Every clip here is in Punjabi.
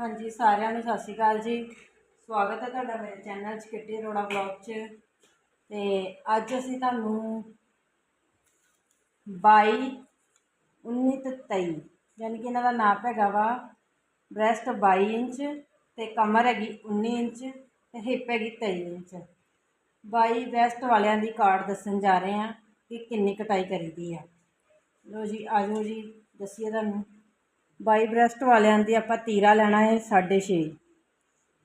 ਹਾਂਜੀ, ਸਾਰਿਆਂ ਨੂੰ ਸਤਿ ਸ਼੍ਰੀ ਅਕਾਲ ਜੀ। ਸਵਾਗਤ ਹੈ ਤੁਹਾਡਾ ਮੇਰੇ ਚੈਨਲ 'ਚ ਕਿੱਟੀ ਰੋੜਾ ਬਲੌਗ 'ਚ। ਤੇ ਅੱਜ ਅਸੀਂ ਤੁਹਾਨੂੰ 22 19 ਤੇ 23 ਯਾਨੀ ਕਿ ਇਹਨਾਂ ਦਾ ਨਾਪ ਹੈਗਾ ਵਾ ਬ੍ਰੈਸਟ 22 ਇੰਚ ਤੇ ਕਮਰ ਹੈਗੀ 19 ਇੰਚ ਤੇ ਹਿੱਪ ਹੈਗੀ 23 ਇੰਚ। 22 ਬ੍ਰੈਸਟ ਵਾਲਿਆਂ ਦੀ ਕਾਰਡ ਦੱਸਣ ਜਾ ਰਹੇ ਹਾਂ ਕਿ ਕਿੰਨੀ ਕਟਾਈ ਕਰੀਦੀ ਆ। ਲੋ ਜੀ ਆਜੋ ਜੀ, ਦੱਸੀਏ ਤੁਹਾਨੂੰ। ਬਾਈ ਬ੍ਰੈਸਟ ਵਾਲਿਆਂ ਦੀ ਆਪਾਂ ਤੀਰਾ ਲੈਣਾ ਹੈ 6.5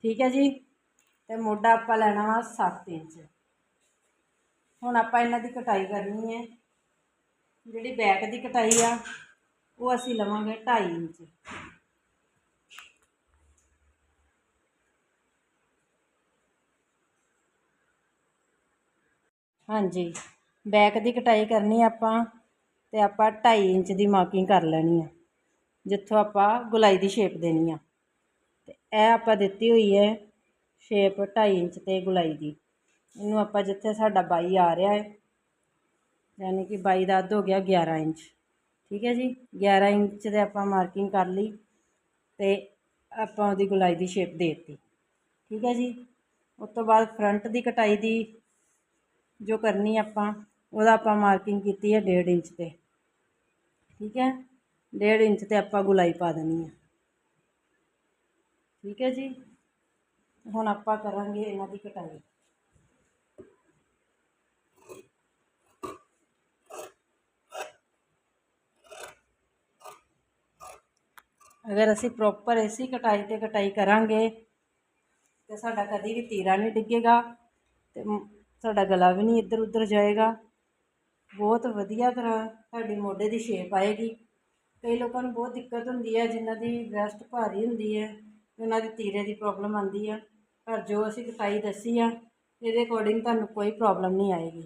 ਠੀਕ ਹੈ ਜੀ? ਤੇ ਮੋਢਾ ਆਪਾਂ ਲੈਣਾ ਵਾ 7 ਇੰਚ। ਹੁਣ ਆਪਾਂ ਇਹਨਾਂ ਦੀ ਕਟਾਈ ਕਰਨੀ ਹੈ। ਜਿਹੜੀ ਬੈਕ ਦੀ ਕਟਾਈ ਆ, ਉਹ ਅਸੀਂ ਲਵਾਂਗੇ 2.5 ਇੰਚ। ਹਾਂਜੀ ਬੈਕ ਦੀ ਕਟਾਈ ਕਰਨੀ ਆਪਾਂ ਤੇ ਆਪਾਂ 2.5 ਇੰਚ ਦੀ ਮਾਰਕਿੰਗ ਕਰ ਲੈਣੀ ਆ। ਜਿੱਥੋਂ ਆਪਾਂ ਗੁਲਾਈ ਦੀ ਸ਼ੇਪ ਦੇਣੀ ਆ। ਤੇ ਇਹ ਆਪਾਂ ਦਿੱਤੀ ਹੋਈ ਹੈ ਸ਼ੇਪ 2.5 ਇੰਚ ਤੇ ਗੁਲਾਈ ਦੀ। ਇਹਨੂੰ ਆਪਾਂ ਜਿੱਥੇ ਸਾਡਾ ਬਾਈ ਆ ਰਿਹਾ ਹੈ, ਯਾਨੀ ਕਿ ਬਾਈ ਦਾ ਅੱਧ ਹੋ ਗਿਆ 11 ਇੰਚ। ਠੀਕ ਹੈ ਜੀ? 11 ਇੰਚ ਤੇ ਆਪਾਂ ਮਾਰਕਿੰਗ ਕਰ ਲਈ ਤੇ ਆਪਾਂ ਉਹਦੀ ਗੁਲਾਈ ਦੀ ਸ਼ੇਪ ਦੇ ਦਿੱਤੀ। ਠੀਕ ਹੈ ਜੀ? ਉਸ ਤੋਂ ਬਾਅਦ ਫਰੰਟ ਦੀ ਕਟਾਈ ਦੀ ਜੋ ਕਰਨੀ ਆਪਾਂ, ਉਹਦਾ ਆਪਾਂ ਮਾਰਕਿੰਗ ਕੀਤੀ ਹੈ 1.5 ਇੰਚ ਤੇ। ਠੀਕ ਹੈ? ਡੇਢ ਇੰਚ ਤੇ ਆਪਾਂ ਗੁਲਾਈ ਪਾ ਦੇਣੀ ਹੈ ਠੀਕ ਹੈ ਜੀ? ਹੁਣ ਆਪਾਂ ਕਰਾਂਗੇ ਇਹਨਾਂ ਦੀ ਕਟਾਈ। ਅਗਰ ਅਸੀਂ ਪ੍ਰੋਪਰ ਇਸੀ ਕਟਾਈ ਤੇ ਕਟਾਈ ਕਰਾਂਗੇ, ਤੇ ਸਾਡਾ ਕਦੀ ਵੀ ਤੀਰਾ ਨਹੀਂ ਡਿੱਗੇਗਾ, ਤੇ ਸਾਡਾ ਗਲਾ ਵੀ ਨਹੀਂ ਇੱਧਰ ਉੱਧਰ ਜਾਏਗਾ। ਬਹੁਤ ਵਧੀਆ ਤਰ੍ਹਾਂ ਤੁਹਾਡੀ ਮੋਢੇ ਦੀ ਸ਼ੇਪ ਆਏਗੀ। ਕਈ ਲੋਕਾਂ ਨੂੰ ਬਹੁਤ ਦਿੱਕਤ ਹੁੰਦੀ ਹੈ, ਜਿਨ੍ਹਾਂ ਦੀ ਬ੍ਰੈਸਟ ਭਾਰੀ ਹੁੰਦੀ ਹੈ ਉਹਨਾਂ ਦੀ ਤੀਰੇ ਦੀ ਪ੍ਰੋਬਲਮ ਆਉਂਦੀ ਆ। ਪਰ ਜੋ ਅਸੀਂ ਕਟਾਈ ਦੱਸੀ ਆ, ਇਹਦੇ ਅਕੋਰਡਿੰਗ ਤੁਹਾਨੂੰ ਕੋਈ ਪ੍ਰੋਬਲਮ ਨਹੀਂ ਆਏਗੀ।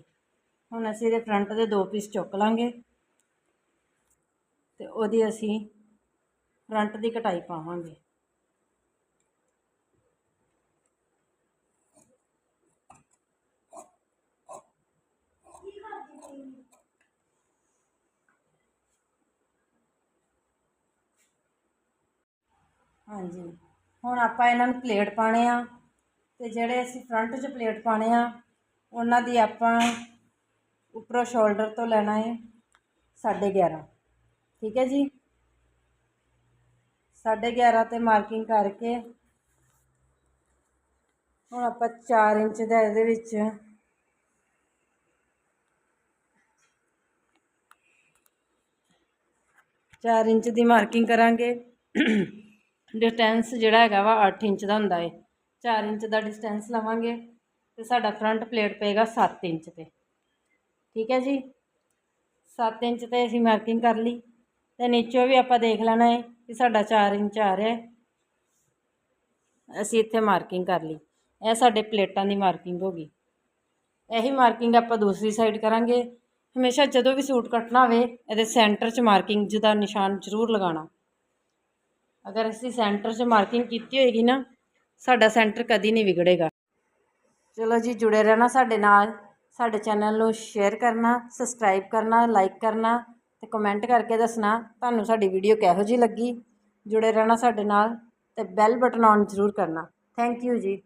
ਹੁਣ ਅਸੀਂ ਇਹਦੇ ਫਰੰਟ ਦੇ ਦੋ ਪੀਸ ਚੁੱਕ ਲਾਂਗੇ ਤੇ ਉਹਦੀ ਅਸੀਂ ਫਰੰਟ ਦੀ ਕਟਾਈ ਪਾਵਾਂਗੇ। ਹਾਂਜੀ। ਹੁਣ ਆਪਾਂ ਇਹਨਾਂ ਨੂੰ ਪਲੇਟ ਪਾਣੇ ਆ ਤੇ ਜਿਹੜੇ ਅਸੀਂ ਫਰੰਟ 'ਚ ਪਲੇਟ ਪਾਣੇ ਆ, ਉਹਨਾਂ ਦੀ ਆਪਾਂ ਉੱਪਰੋਂ ਸ਼ੋਲਡਰ ਤੋਂ ਲੈਣਾ ਹੈ 11.5 ਠੀਕ ਹੈ ਜੀ? 11.5 ਤੇ ਮਾਰਕਿੰਗ ਕਰਕੇ ਹੁਣ ਆਪਾਂ 4 ਇੰਚ ਦਾ ਇਹਦੇ ਵਿੱਚ ਚਾਰ ਇੰਚ ਦੀ ਮਾਰਕਿੰਗ ਕਰਾਂਗੇ। ਡਿਸਟੈਂਸ ਜਿਹੜਾ ਹੈਗਾ ਵਾ 8 ਇੰਚ ਦਾ ਹੁੰਦਾ ਏ। 4 ਇੰਚ ਦਾ ਡਿਸਟੈਂਸ ਲਵਾਂਗੇ ਤੇ ਸਾਡਾ ਫਰੰਟ ਪਲੇਟ ਪਏਗਾ 7 ਇੰਚ ਤੇ। ਠੀਕ ਹੈ ਜੀ? 7 ਇੰਚ ਤੇ ਅਸੀਂ ਮਾਰਕਿੰਗ ਕਰ ਲਈ। ਤੇ ਨੀਚੋਂ ਵੀ ਆਪਾਂ ਦੇਖ ਲੈਣਾ ਹੈ ਕਿ ਸਾਡਾ 4 ਇੰਚ ਆ ਰਿਹਾ ਅਸੀਂ ਇੱਥੇ ਮਾਰਕਿੰਗ ਕਰ ਲਈ। ਇਹ ਸਾਡੇ ਪਲੇਟਾਂ ਦੀ ਮਾਰਕਿੰਗ ਹੋ ਗਈ। ਇਹੀ ਮਾਰਕਿੰਗ ਆਪਾਂ ਦੂਸਰੀ ਸਾਈਡ ਕਰਾਂਗੇ। ਹਮੇਸ਼ਾ ਜਦੋਂ ਵੀ ਸੂਟ ਕੱਟਣਾ ਹੋਵੇ, ਇਹਦੇ ਸੈਂਟਰ 'ਚ ਮਾਰਕਿੰਗ ਜਿਹਦਾ ਨਿਸ਼ਾਨ ਜ਼ਰੂਰ ਲਗਾਉਣਾ। ਅਗਰ ਅਸੀਂ ਸੈਂਟਰ 'ਚ ਮਾਰਕਿੰਗ ਕੀਤੀ ਹੋਏਗੀ ਨਾ, ਸਾਡਾ ਸੈਂਟਰ ਕਦੀ ਨਹੀਂ ਵਿਗੜੇਗਾ। ਚਲੋ ਜੀ, ਜੁੜੇ ਰਹਿਣਾ ਸਾਡੇ ਨਾਲ। ਸਾਡੇ ਚੈਨਲ ਨੂੰ ਸ਼ੇਅਰ ਕਰਨਾ ਸਬਸਕ੍ਰਾਈਬ ਕਰਨਾ ਲਾਈਕ ਕਰਨਾ ਤੇ ਕਮੈਂਟ ਕਰਕੇ ਦੱਸਣਾ ਤੁਹਾਨੂੰ ਸਾਡੀ ਵੀਡੀਓ ਕਿਹੋ ਜਿਹੀ ਲੱਗੀ। ਜੁੜੇ ਰਹਿਣਾ ਸਾਡੇ ਨਾਲ ਤੇ ਬੈਲ ਬਟਨ ਔਨ ਜ਼ਰੂਰ ਕਰਨਾ। ਥੈਂਕ ਯੂ ਜੀ।